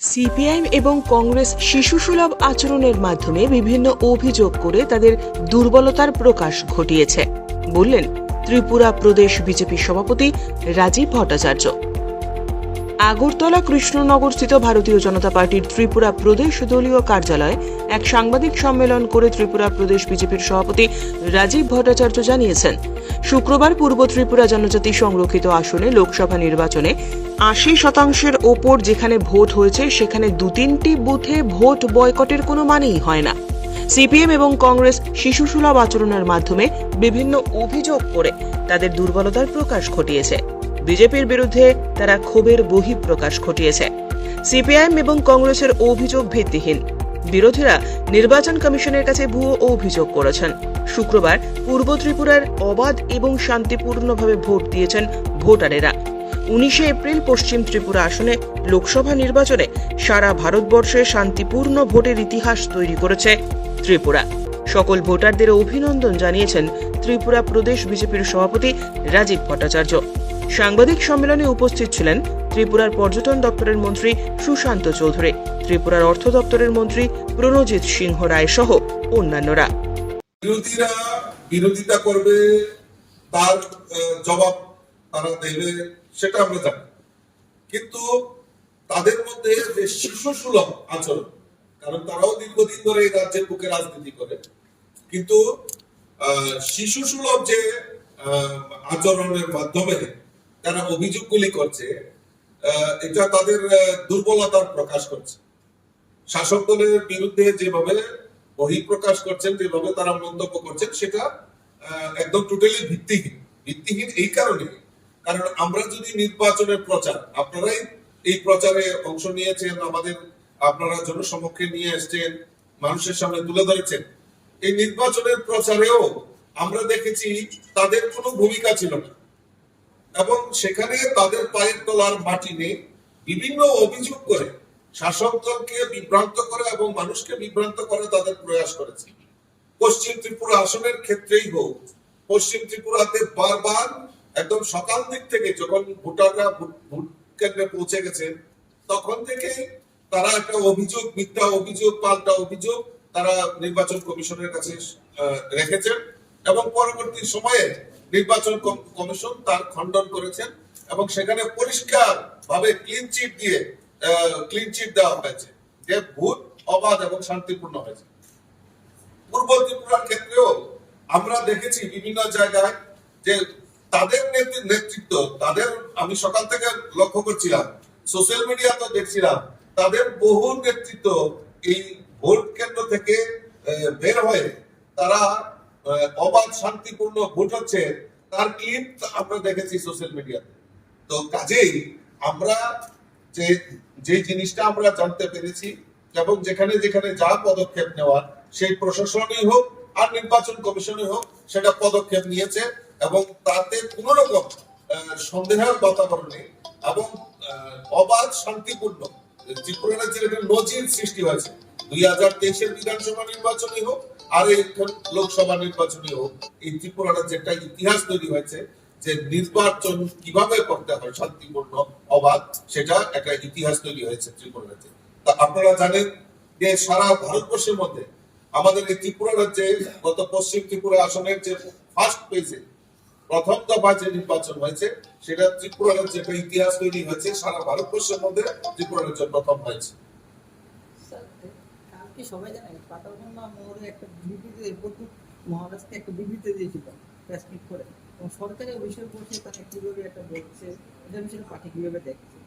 CPIM এবং কংগ্রেস শিশুসুলভ আচরণের মাধ্যমে বিভিন্ন অভিযোগ করে তাদের দুর্বলতার প্রকাশ ঘটিয়েছে। বললেন, ত্রিপুরা প্রদেশ বিজেপি সভাপতি রাজীব ভট্টাচার্য। আগরতলা কৃষ্ণনগরস্থিত ভারতীয় জনতা পার্টির ত্রিপুরা প্রদেশ দলীয় কার্যালয়ে এক সাংবাদিক সম্মেলন করে ত্রিপুরা প্রদেশ বিজেপির সভাপতি রাজীব ভট্টাচার্য জানিয়েছেন, শুক্রবার পূর্ব ত্রিপুরা জনজাতি সংরক্ষিত আসনে লোকসভা নির্বাচনে আশি শতাংশের ওপর যেখানে ভোট হয়েছে, সেখানে দু তিনটি বুথে ভোট বয়কটের কোনো মানেই হয় না। সিপিএম এবং কংগ্রেস শিশুসুলভ আচরণের মাধ্যমে বিভিন্ন অভিযোগ করে তাদের দুর্বলতার প্রকাশ ঘটিয়েছে। বিজেপির বিরুদ্ধে তারা ক্ষোভের বহিঃপ্রকাশ ঘটিয়েছে। সিপিআইএম এবং কংগ্রেসের অভিযোগ ভিত্তিহীন। বিরোধীরা নির্বাচন কমিশনের কাছে ভুয়ো অভিযোগ করেছেন। শুক্রবার পূর্ব ত্রিপুরার অবাধ এবং শান্তিপূর্ণভাবে ভোট দিয়েছেন ভোটারেরা। উনিশে এপ্রিল পশ্চিম ত্রিপুরা আসনে লোকসভা নির্বাচনে সারা ভারতবর্ষে শান্তিপূর্ণ ভোটের ইতিহাস তৈরি করেছে ত্রিপুরা। সকল ভোটারদের অভিনন্দন জানিয়েছেন ত্রিপুরা প্রদেশ বিজেপির সভাপতি রাজীব ভট্টাচার্য। সাংবাদিক সম্মেলনে উপস্থিত ছিলেন ত্রিপুরার পর্যটন দপ্তরের মন্ত্রী সুশান্ত চৌধুরী, ত্রিপুরার অর্থ দপ্তরের মন্ত্রী প্রণজিৎ সিংহ রায় সহ অন্যান্যরা। বিরোধীরা বিরোধিতা করবে, তার জবাব তারা দেবে, সেটা আমরা জানি। কিন্তু তাদের মধ্যে যে শিশু সুলভ আচরণ, কারণ তারাও দীর্ঘদিন ধরে এই রাজ্যের বুকে রাজনীতি করে, কিন্তু শিশু সুলভ যে আচরণের মাধ্যমে তারা অভিযোগগুলি করছে এটা তাদের দুর্বলতার প্রকাশ করছে। শাসক দলের বিরুদ্ধে যেভাবে বহিঃপ্রকাশ করছেন, যেভাবে তারা মন্তব্য করছেন, সেটা একদম টোটালি ভিত্তিহীন। ভিত্তিহীন এই কারণে, কারণ আমরা যদি নির্বাচনের প্রচার, আপনারাই এই প্রচারে অংশ নিয়েছেন, আমাদের, আপনারা জনসমক্ষে নিয়ে এসছেন, মানুষের সামনে তুলে ধরেছেন, এই নির্বাচনের প্রচারেও আমরা দেখেছি তাদের কোনো ভূমিকা ছিল না। এবং সেখানে তাদের পায়ের তলার মাটি নেই। বিভিন্ন অভিযোগ করে শাসক দলকে বিভ্রান্ত করে এবং মানুষকে বিভ্রান্ত করে তাদের প্রয়াস করেছে। পশ্চিম ত্রিপুরা আসনের ক্ষেত্রেই হোক, পশ্চিম ত্রিপুরাতে বারবার একদম সকাল দিক থেকে যখন ভোটাররা ভোট- কেন্দ্রে পৌঁছে গেছেন তখন থেকে তারা একটা অভিযোগ, মিথ্যা অভিযোগ, পাল্টা অভিযোগ তারা নির্বাচন কমিশনের কাছে রেখেছেন এবং পরবর্তী সময়ে নির্বাচন কমিশন তার খণ্ডন করেছেন এবং সেখানে পরিষ্কার ভাবে ক্লিন চিট দিয়ে ক্লিন চিট দেওয়া হয়েছে, যে ভোট অবাধ এবং শান্তিপূর্ণ হয়েছে। পূর্ব ত্রিপুরার ক্ষেত্রেও আমরা দেখেছি বিভিন্ন জায়গায় যে তাদের নেতৃ- নেতৃত্ব, তাদের আমি সকাল থেকে লক্ষ্য করছিলাম সোশ্যাল মিডিয়া মিডিয়াতে দেখছিলাম, তাদের বহু নেতৃত্ব এই ভোট কেন্দ্র থেকে বের হয়ে তারা অবাধ শান্তিপূর্ণ ভোট হচ্ছে, তার ক্লিপ আমরা দেখেছি সোশ্যাল মিডিয়াতে তো। কাজেই আমরা যে যে জিনিসটা আমরা জানতে পেরেছি এবং যেখানে যেখানে যা পদক্ষেপ নেওয়ার, সেই প্রশাসনই হোক আর নির্বাচন কমিশনই হোক, সেটা পদক্ষেপ নিয়েছে এবং তাতে কোন রকম সন্দেহের বাতাবরণ নেই এবং অবাধ শান্তিপূর্ণ, ত্রিপুরা রাজ্যের একটা নজির সৃষ্টি হয়েছে। দুই হাজার তেইশের বিধানসভা নির্বাচনই হোক আর এই লোকসভা নির্বাচনই হোক, এই ত্রিপুরা রাজ্যে একটা ইতিহাস তৈরি হয়েছে, যে নির্বাচন কীভাবে করতে হয়, শান্তিপূর্ণ অবাধ, সেটা একটা ইতিহাস তৈরি হয়েছে ত্রিপুরা রাজ্যে তা আপনারা জানেন যে সারা ভারতবর্ষের মধ্যে আমাদের এই ত্রিপুরা রাজ্যে, গত পশ্চিম ত্রিপুরা আসনের যে ফার্স্ট পেজে প্রথম দফা যে নির্বাচন হয়েছে, সেটা ত্রিপুরা রাজ্যে একটা ইতিহাস তৈরি হয়েছে সারা ভারতবর্ষের মধ্যে ত্রিপুরা রাজ্য প্রথম হয়েছে। কালকে সবাই জানেন পাতালবন্ধা মোড়ে একটা বিবৃতি প্রথম মহারাষ্ট্রে একটা বিবৃতি দিয়েছিল প্রেস মিট করে। এবং সরকারের বিষয় বলছে তারা কীভাবে একটা বলছে, এটা বিষয়ে পার্টি কীভাবে দেখছে?